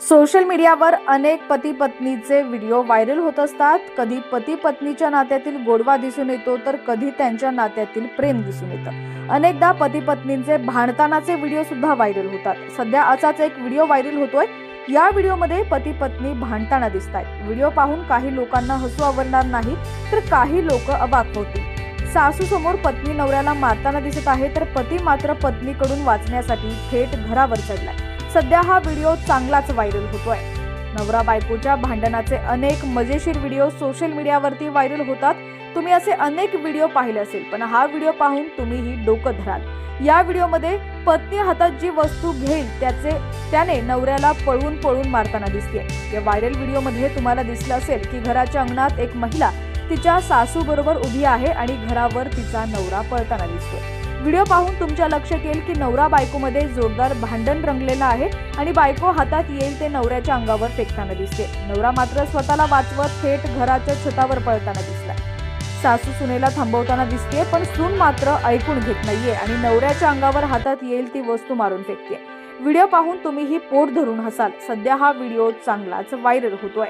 Social मीडियावर अनेक पती पत्नीचे व्हिडिओ व्हायरल होत असतात. कधी पती पत्नीच्या नात्यातील गोडवा दिसून येतो तर कधी त्यांच्या नात्यातील प्रेम दिसून येतं. अनेकदा पती पत्नींचे भांडतानाचे व्हिडिओ सुद्धा व्हायरल होतात. सध्या असाच एक व्हिडिओ व्हायरल होतोय. या व्हिडिओमध्ये पती पत्नी भांडताना दिसत आहेत व्हिडिओ पाहून काही लोकांना हसू आवडणार नाही तर काही लोक अबाक होतील. सासू समोर पत्नी नवऱ्याला मारताना दिसत आहे तर पती मात्र पत्नीकडून वाचण्यासाठी थेट घरावर चढलाय. सध्या हा व्हिडिओ चांगलाच व्हायरल होतोय. नवरा बायकोच्या भांडणाचे अनेक मजेशीर व्हिडिओ सोशल मीडियावरती व्हायरल होतात. तुम्ही असे अनेक व्हिडिओ पाहिले असेल पण हा व्हिडिओ पाहून तुम्हीही डोकं धराल. या व्हिडिओमध्ये पत्नी हातात जी वस्तू घेईल त्याचे त्याने नवऱ्याला पळवून पळून मारताना दिसते या व्हायरल व्हिडिओमध्ये तुम्हाला दिसलं असेल की घराच्या अंगणात एक महिला तिच्या सासूबरोबर उभी आहे आणि घरावर तिचा नवरा पळताना दिसतोय. व्हिडिओ पाहून तुमच्या लक्षात येईल की नवरा बायकोमध्ये जोरदार भांडण रंगलेलं आहे आणि बायको हातात येईल ते नवऱ्याच्या अंगावर फेकताना दिसते. नवरा मात्र स्वतःला वाचवत थेट घराच्या छतावर पळताना दिसला सासू सुनेला थांबवताना दिसते पण सून मात्र ऐकून घेत नाहीये आणि नवऱ्याच्या अंगावर हातात येईल ती वस्तू मारून फेकते व्हिडिओ पाहून तुम्हीही पोट धरून हसाल. सध्या हा व्हिडिओ चांगलाच व्हायरल होतोय.